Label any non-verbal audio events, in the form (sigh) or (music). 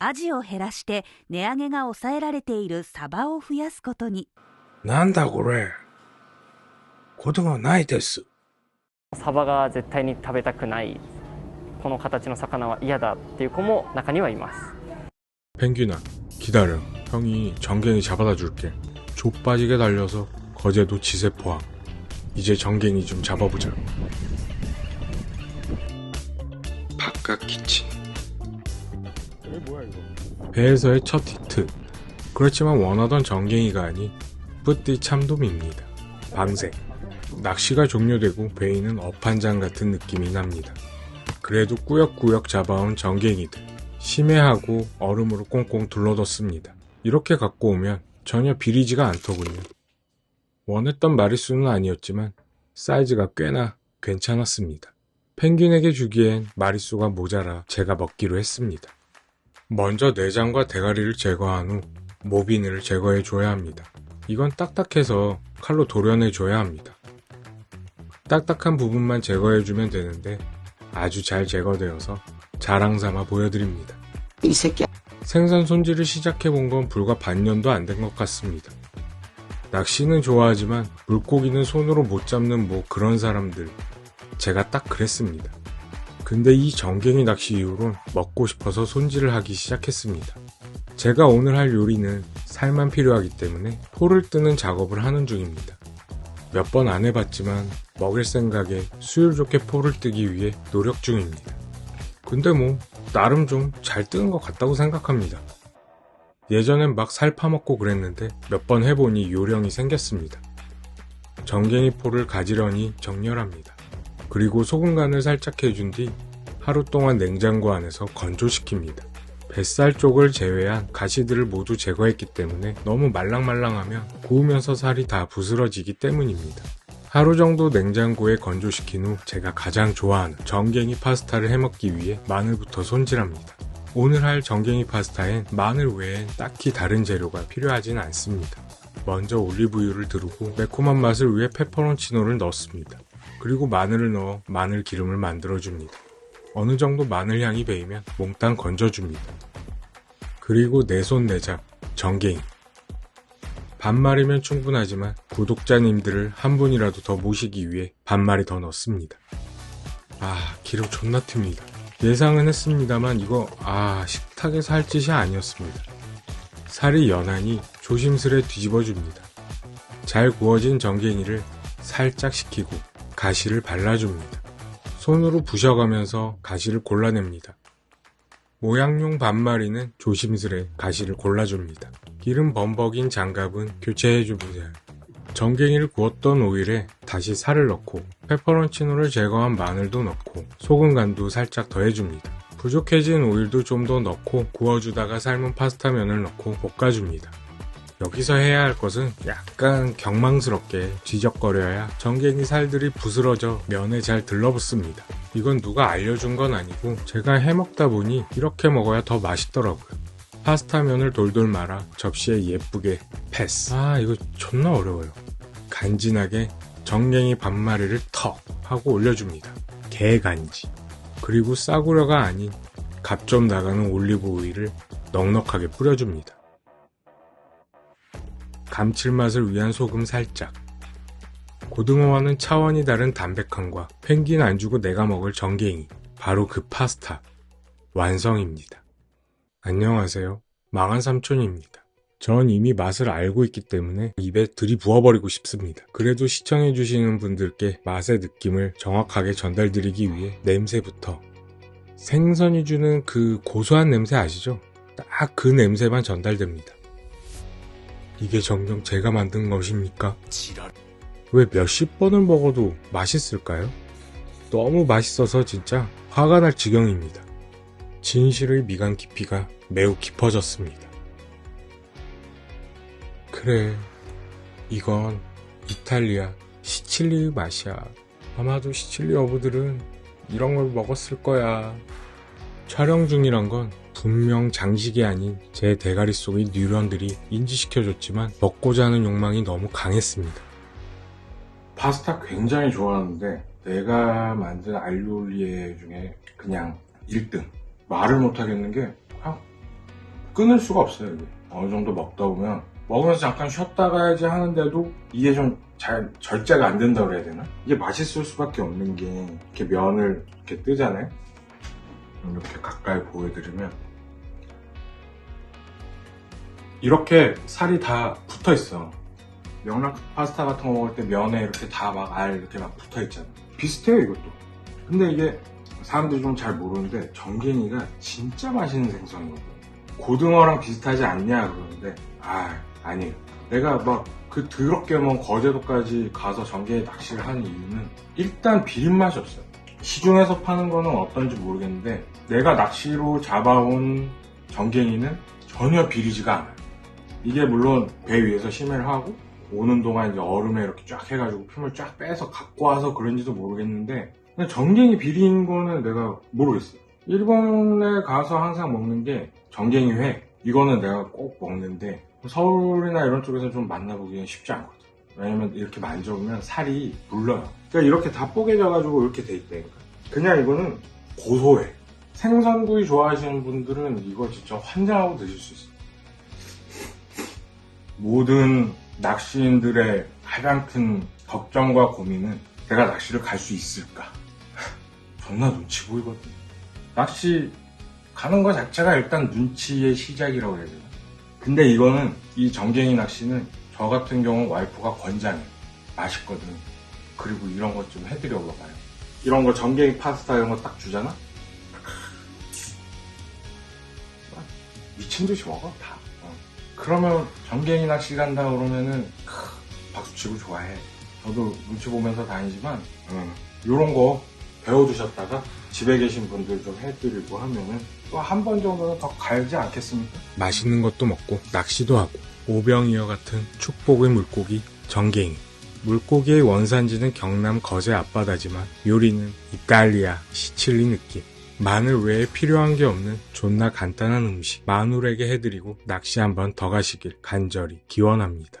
アジを減らして値上げが抑えられているサバを増やすことになんだこれ。ことがないです。サバが絶対に食べたくないこの形の魚は嫌だっていう子も中にはいます 펭귄아, 기다려. 형이 정갱이 잡아다 줄게. 족빠지게 달려서 거제도 지세 포함. 이제 정갱이 좀 잡아보자. 바깥 키친. 배에서의 첫 히트. 그렇지만 원하던 정갱이가 아닌 뿌띠 참돔입니다. 방생. 낚시가 종료되고 베이는 어판장 같은 느낌이 납니다. 그래도 꾸역꾸역 잡아온 정갱이들. 심해하고 얼음으로 꽁꽁 둘러뒀습니다. 이렇게 갖고 오면 전혀 비리지가 않더군요. 원했던 마리수는 아니었지만 사이즈가 꽤나 괜찮았습니다. 펭귄에게 주기엔 마리수가 모자라 제가 먹기로 했습니다. 먼저 내장과 대가리를 제거한 후 모비늘을 제거해 줘야 합니다. 이건 딱딱해서 칼로 도려내 줘야 합니다. 딱딱한 부분만 제거해 주면 되는데 아주 잘 제거되어서 자랑 삼아 보여드립니다. 이 새끼 생선 손질을 시작해 본 건 불과 반년도 안 된 것 같습니다. 낚시는 좋아하지만 물고기는 손으로 못 잡는 뭐 그런 사람들. 제가 딱 그랬습니다. 근데 이 정갱이 낚시 이후론 먹고 싶어서 손질을 하기 시작했습니다. 제가 오늘 할 요리는 살만 필요하기 때문에 포를 뜨는 작업을 하는 중입니다. 몇 번 안 해봤지만 먹을 생각에 수율 좋게 포를 뜨기 위해 노력 중입니다. 근데 뭐 나름 좀 잘 뜨는 것 같다고 생각합니다. 예전엔 막 살 파먹고 그랬는데 몇 번 해보니 요령이 생겼습니다. 정갱이 포를 가지런히 정렬합니다. 그리고 소금 간을 살짝 해준 뒤 하루 동안 냉장고 안에서 건조시킵니다. 뱃살 쪽을 제외한 가시들을 모두 제거했기 때문에 너무 말랑말랑하면 구우면서 살이 다 부스러지기 때문입니다. 하루 정도 냉장고에 건조시킨 후 제가 가장 좋아하는 정갱이 파스타를 해먹기 위해 마늘부터 손질합니다. 오늘 할 정갱이 파스타엔 마늘 외엔 딱히 다른 재료가 필요하진 않습니다. 먼저 올리브유를 두르고 매콤한 맛을 위해 페퍼론치노를 넣습니다. 그리고 마늘을 넣어 마늘 기름을 만들어줍니다. 어느 정도 마늘 향이 배이면 몽땅 건져줍니다. 그리고 내 손 내작 정갱이 반마리면 충분하지만 구독자님들을 한 분이라도 더 모시기 위해 반마리 더 넣습니다. 아 기름 존나 튑니다. 예상은 했습니다만 이거 아 식탁에서 할 짓이 아니었습니다. 살이 연하니 조심스레 뒤집어줍니다. 잘 구워진 정갱이를 살짝 식히고 가시를 발라줍니다. 손으로 부셔가면서 가시를 골라냅니다. 모양용 반마리는 조심스레 가시를 골라줍니다. 기름 범벅인 장갑은 교체해줍니다. 정갱이를 구웠던 오일에 다시 살을 넣고 페퍼론치노를 제거한 마늘도 넣고 소금 간도 살짝 더해줍니다. 부족해진 오일도 좀 더 넣고 구워주다가 삶은 파스타면을 넣고 볶아줍니다. 여기서 해야 할 것은 약간 경망스럽게 뒤적거려야 정갱이 살들이 부스러져 면에 잘 들러붙습니다. 이건 누가 알려준 건 아니고 제가 해먹다 보니 이렇게 먹어야 더 맛있더라고요. 파스타면을 돌돌 말아 접시에 예쁘게 패스. 아 이거 존나 어려워요. 간지나게 정갱이 반마리를 턱 하고 올려줍니다. 개간지. 그리고 싸구려가 아닌 값 좀 나가는 올리브 오일을 넉넉하게 뿌려줍니다. 감칠맛을 위한 소금 살짝. 고등어와는 차원이 다른 담백함과 펭귄 안 주고 내가 먹을 정갱이. 바로 그 파스타. 완성입니다. 안녕하세요. 망한 삼촌입니다. 전 이미 맛을 알고 있기 때문에 입에 들이부어버리고 싶습니다. 그래도 시청해주시는 분들께 맛의 느낌을 정확하게 전달드리기 위해 냄새부터 생선이 주는 그 고소한 냄새 아시죠? 딱 그 냄새만 전달됩니다. 이게 정녕 제가 만든 것입니까? 왜 몇십 번을 먹어도 맛있을까요? 너무 맛있어서 진짜 화가 날 지경입니다. 진실의 미간 깊이가 매우 깊어졌습니다. 그래, 이건 이탈리아 시칠리의 맛이야. 아마도 시칠리 어부들은 이런 걸 먹었을 거야. 촬영 중이란 건 분명 장식이 아닌 제 대가리 속의 뉴런들이 인지시켜줬지만 먹고자 하는 욕망이 너무 강했습니다. 파스타 굉장히 좋아하는데 내가 만든 알리올리에 중에 그냥 1등. 말을 못하겠는 게 그냥 끊을 수가 없어요. 이게. 어느 정도 먹다 보면 먹으면서 잠깐 쉬었다 가야지 하는데도 이게 좀 잘 절제가 안 된다 그래야 되나? 이게 맛있을 수밖에 없는 게 이렇게 면을 이렇게 뜨잖아요. 이렇게 가까이 보여드리면 이렇게 살이 다 붙어 있어. 명란 파스타 같은 거 먹을 때 면에 이렇게 다 막 알 이렇게 막 붙어 있잖아. 비슷해요 이것도. 근데 이게 사람들이 좀 잘 모르는데 정갱이가 진짜 맛있는 생선이거든. 고등어랑 비슷하지 않냐 그러는데 아 아니에요. 내가 막그 더럽게 먼 거제도까지 가서 정갱이 낚시를 하는 이유는 일단 비린 맛이 없어요. 시중에서 파는 거는 어떤지 모르겠는데 내가 낚시로 잡아온 정갱이는 전혀 비리지가 않아요. 이게 물론 배 위에서 심해를 하고 오는 동안 이제 얼음에 이렇게 쫙 해가지고 품을 쫙 빼서 갖고 와서 그런지도 모르겠는데 정갱이 비린 거는 내가 모르겠어요. 일본에 가서 항상 먹는 게 정갱이 회 이거는 내가 꼭 먹는데 서울이나 이런 쪽에서 좀 만나보기는 쉽지 않거든. 왜냐면 이렇게 만져보면 살이 물러요. 그러니까 이렇게 다 뽀개져가지고 이렇게 돼 있다니까. 그냥 이거는 고소해. 생선구이 좋아하시는 분들은 이거 진짜 환장하고 드실 수 있어요. 모든 낚시인들의 가장 큰 걱정과 고민은 내가 낚시를 갈 수 있을까? (laughs) 존나 눈치 보이거든. 낚시 가는 거 자체가 일단 눈치의 시작이라고 해야 되나? 근데 이거는 이 정갱이 낚시는 저 같은 경우 와이프가 권장해. 맛있거든. 그리고 이런 것 좀 해드려 봐봐요. 이런 거 정갱이 파스타 이런 거 딱 주잖아? (laughs) 미친 듯이 먹어 다. 어. 그러면 정갱이 낚시 간다 그러면은 크, 박수 치고 좋아해. 저도 눈치 보면서 다니지만 이런 거 배워두셨다가 집에 계신 분들 좀 해드리고 하면은 또 한 번 정도는 더 갈지 않겠습니까? 맛있는 것도 먹고 낚시도 하고 오병이어 같은 축복의 물고기 정갱이. 물고기의 원산지는 경남 거제 앞바다지만 요리는 이탈리아, 시칠리 느낌. 마늘 외에 필요한 게 없는 존나 간단한 음식 마누에게 해드리고 낚시 한번 더 가시길 간절히 기원합니다.